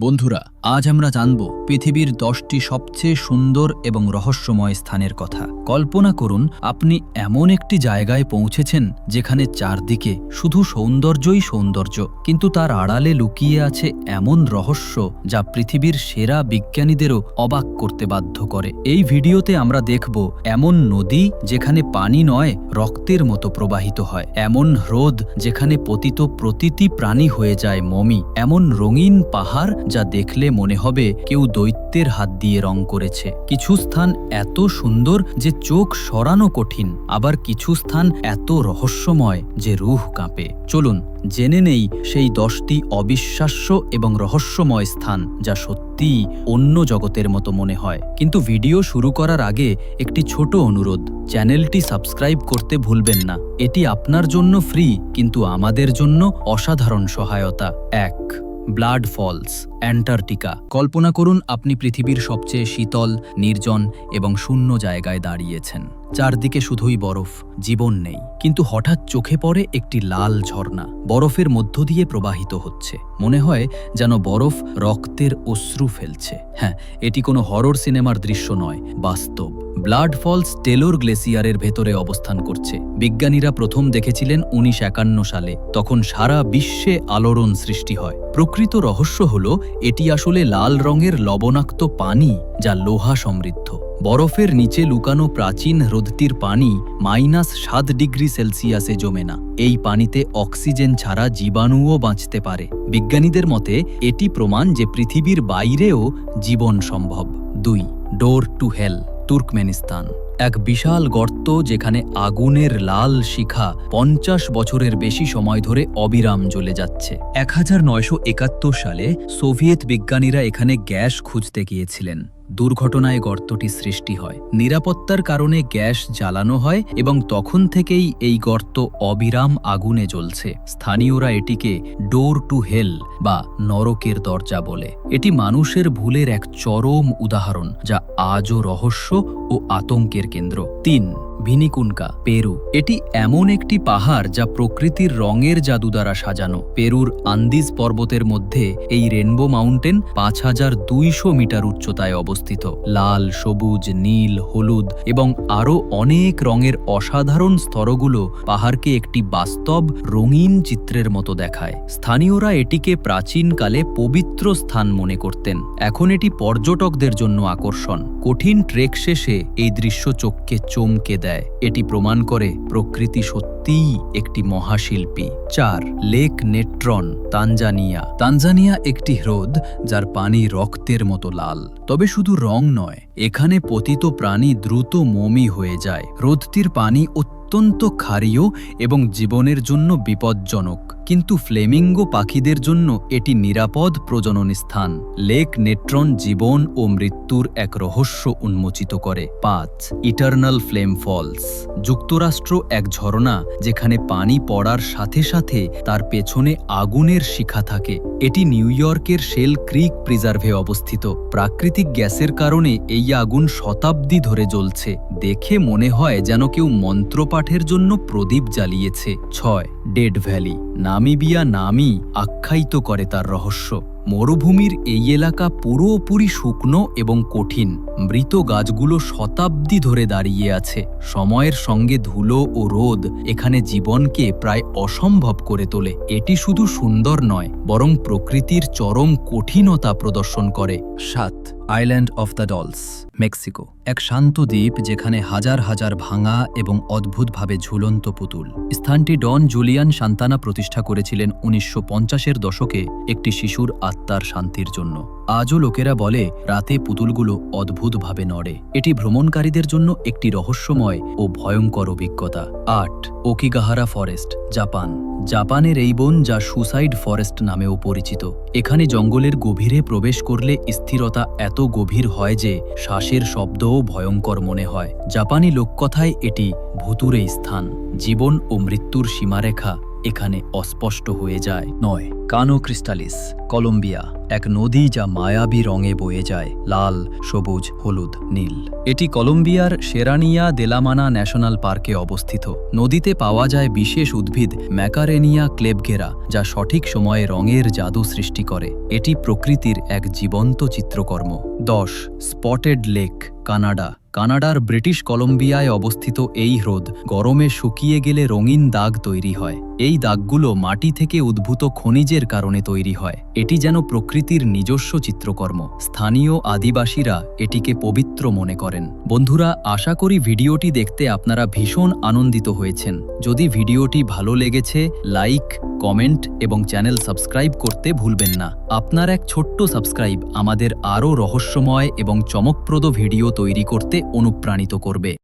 বন্ধুরা আজ আমরা জানব পৃথিবীর দশটি সবচেয়ে সুন্দর এবং রহস্যময় স্থানের কথা। কল্পনা করুন, আপনি এমন একটি জায়গায় পৌঁছেছেন যেখানে চারদিকে শুধু সৌন্দর্যই সৌন্দর্য, কিন্তু তার আড়ালে লুকিয়ে আছে এমন রহস্য যা পৃথিবীর সেরা বিজ্ঞানীদেরও অবাক করতে বাধ্য করে। এই ভিডিওতে আমরা দেখব এমন নদী যেখানে পানি নয়, রক্তের মতো প্রবাহিত হয়। এমন হ্রদ যেখানে পতিত প্রতিটি প্রাণী হয়ে যায় মমি। এমন রঙিন পাহাড় যা দেখলে মনে হবে কেউ দৈত্যের হাত দিয়ে রং করেছে। কিছু স্থান এত সুন্দর যে চোখ সরানো কঠিন, আবার কিছু স্থান এত রহস্যময় যে রুহ কাঁপে। চলুন, জেনে নেই সেই দশটি অবিশ্বাস্য এবং রহস্যময় স্থান যা সত্যিই অন্য জগতের মতো মনে হয়। কিন্তু ভিডিও শুরু করার আগে একটি ছোট অনুরোধ, চ্যানেলটি সাবস্ক্রাইব করতে ভুলবেন না। এটি আপনার জন্য ফ্রি, কিন্তু আমাদের জন্য অসাধারণ সহায়তা। এক ব্লাড ফলস অ্যান্টার্কটিকা। কল্পনা করুন আপনি পৃথিবীর সবচেয়ে শীতল নির্জন এবং শূন্য জায়গায় দাঁড়িয়েছেন। চারদিকে শুধুই বরফ, জীবন নেই। কিন্তু হঠাৎ চোখে পড়ে একটি লাল ঝর্ণা। বরফের মধ্য দিয়ে প্রবাহিত হচ্ছে। মনে হয় যেন বরফ রক্তের অশ্রু ফেলছে। হ্যাঁ এটি কোনো হরর সিনেমার দৃশ্য নয়, বাস্তব। ব্লাড ফলস টেলোর গ্লেসিয়ারের ভেতরে অবস্থান করছে। বিজ্ঞানীরা প্রথম দেখেছিলেন উনিশ একান্ন সালে। তখন সারা বিশ্বে আলোড়ন সৃষ্টি হয়। প্রকৃত রহস্য হল, এটি আসলে লাল রঙের লবণাক্ত পানি যা লোহা সমৃদ্ধ। বরফের নিচে লুকানো প্রাচীন হ্রদটির পানি মাইনাস সাত ডিগ্রি সেলসিয়াসে জমে না। এই পানিতে অক্সিজেন ছাড়া জীবাণুও বাঁচতে পারে। বিজ্ঞানীদের মতে, এটি প্রমাণ যে পৃথিবীর বাইরেও জীবন সম্ভব। দুই, ডোর টু হেল, তুর্কমেনিস্তান। এক বিশাল গর্ত যেখানে আগুনের লাল শিখা পঞ্চাশ বছরের বেশি সময় ধরে অবিরাম জ্বলে যাচ্ছে। এক হাজার নয়শো একাত্তর সালে সোভিয়েত বিজ্ঞানীরা এখানে গ্যাস খুঁজতে গিয়েছিলেন। দুর্ঘটনায় গর্তটি সৃষ্টি হয়। নিরাপত্তার কারণে গ্যাস জ্বালানো হয় এবং তখন থেকেই এই গর্ত অবিরাম আগুনে জ্বলছে। স্থানীয়রা এটিকে ডোর টু হেল বা নরকের দরজা বলে। এটি মানুষের ভুলের এক চরম উদাহরণ, যা আজও রহস্য ও আতঙ্কের কেন্দ্র। তিন ভিনিকুনকা, পেরু। এটি এমন একটি পাহাড় যা প্রকৃতির রঙের জাদু দ্বারা সাজানো। পেরুর আন্দিজ পর্বতের মধ্যে এই রেনবো মাউন্টেন পাঁচ হাজার দুইশো মিটার উচ্চতায় অবস্থিত। লাল, সবুজ, নীল, হলুদ এবং আরও অনেক রঙের অসাধারণ স্তরগুলো পাহাড়কে একটি বাস্তব, রঙিন চিত্রের মতো দেখায়। স্থানীয়রা এটিকে প্রাচীনকালে পবিত্র স্থান মনে করতেন। এখন এটি পর্যটকদের জন্য আকর্ষণ। কঠিন ট্রেক শেষে এই দৃশ্য চোখকে চমকে দেয়। এটি প্রমাণ করে প্রকৃতি সত্যিই একটি মহাশিল্পী। চার, লেক নেট্রন, তানজানিয়া। তানজানিয়া একটি হ্রদ যার পানি রক্তের মতো লাল। তবে শুধু রং নয়, এখানে পতিত প্রাণী দ্রুত মমি হয়ে যায়। হ্রদটির পানি অত্যন্ত ক্ষারীয় এবং জীবনের জন্য বিপজ্জনক। কিন্তু ফ্লেমিঙ্গো পাখিদের জন্য এটি নিরাপদ প্রজনন স্থান। লেক নেট্রন জীবন ও মৃত্যুর এক রহস্য উন্মোচিত করে। পাঁচ, ইটার্নাল ফ্লেম ফলস। যুক্তরাষ্ট্র এক ঝর্ণা যেখানে পানি পড়ার সাথে সাথে তার পেছনে আগুনের শিখা থাকে। এটি নিউ ইয়র্কের শেল ক্রিক প্রিজার্ভে অবস্থিত। প্রাকৃতিক গ্যাসের কারণে এই আগুন শতাব্দী ধরে জ্বলছে। দেখে মনে হয় যেন কেউ মন্ত্রপাঠের জন্য প্রদীপ জ্বালিয়েছে। ছয়, ডেড ভ্যালি। নামিবিয়া নামই আখ্যায়িত করে তার রহস্য। মরুভূমির এই এলাকা পুরোপুরি শুকনো এবং কঠিন। মৃত গাছগুলো শতাব্দী ধরে দাঁড়িয়ে আছে। সময়ের সঙ্গে ধুলো ও রোদ এখানে জীবনকে প্রায় অসম্ভব করে তোলে। এটি শুধু সুন্দর নয়, বরং প্রকৃতির চরম কঠিনতা প্রদর্শন করে। সাত island of the dolls Mexico, এক শান্ত দ্বীপ যেখানে হাজার হাজার ভাঙা এবং অদ্ভুতভাবে ঝুলন্ত পুতুল। স্থানটি ডন জুলিয়ান সান্তানা প্রতিষ্ঠা করেছিলেন উনিশশো পঞ্চাশের দশকে একটি শিশুর আত্মার শান্তির জন্য। আজও লোকেরা বলে, রাতে পুতুলগুলো অদ্ভুতভাবে নড়ে। এটি ভ্রমণকারীদের জন্য একটি রহস্যময় ও ভয়ঙ্কর অভিজ্ঞতা। আট ওকিগাহারা ফরেস্ট, জাপান। জাপানের এই বন যা সুসাইড ফরেস্ট নামেও পরিচিত। এখানে জঙ্গলের গভীরে প্রবেশ করলে স্থিরতা এত গভীর হয় যে শ্বাসের শব্দও ভয়ঙ্কর মনে হয়। জাপানি লোককথায় এটি ভুতুরে স্থান। জীবন ও মৃত্যুর সীমারেখা। এখানে অস্পষ্ট হয়ে যায়। নয়, কানো ক্রিস্টালিস, কলম্বিয়া, এক নদী যা মায়াবী রঙে বয়ে যায়, লাল, সবুজ, হলুদ, নীল। এটি কলম্বিয়ার সেরানিয়া দেলামানা ন্যাশনাল পার্কে অবস্থিত। নদীতে পাওয়া যায় বিশেষ উদ্ভিদ ম্যাকারেনিয়া ক্লেবঘেরা, যা সঠিক সময়ে রঙের জাদু সৃষ্টি করে। এটি প্রকৃতির এক জীবন্ত চিত্রকর্ম। দশ, স্পটেড লেক, কানাডা। কানাডার ব্রিটিশ কলম্বিয়ায় অবস্থিত এই হ্রদ গরমে শুকিয়ে গেলে রঙিন দাগ তৈরি হয়। এই দাগগুলো মাটি থেকে উদ্ভূত খনিজের কারণে তৈরি হয়। এটি যেন প্রকৃতির নিজস্ব চিত্রকর্ম। স্থানীয় আদিবাসীরা এটিকে পবিত্র মনে করেন। বন্ধুরা, আশা করি ভিডিওটি দেখতে আপনারা ভীষণ আনন্দিত হয়েছেন। যদি ভিডিওটি ভালো লেগেছে, লাইক, কমেন্ট এবং চ্যানেল সাবস্ক্রাইব করতে ভুলবেন না। আপনার এক ছোট্ট সাবস্ক্রাইব আমাদের আরও রহস্যময় এবং চমকপ্রদ ভিডিও তৈরি করতে অনুপ্রাণিত করবে।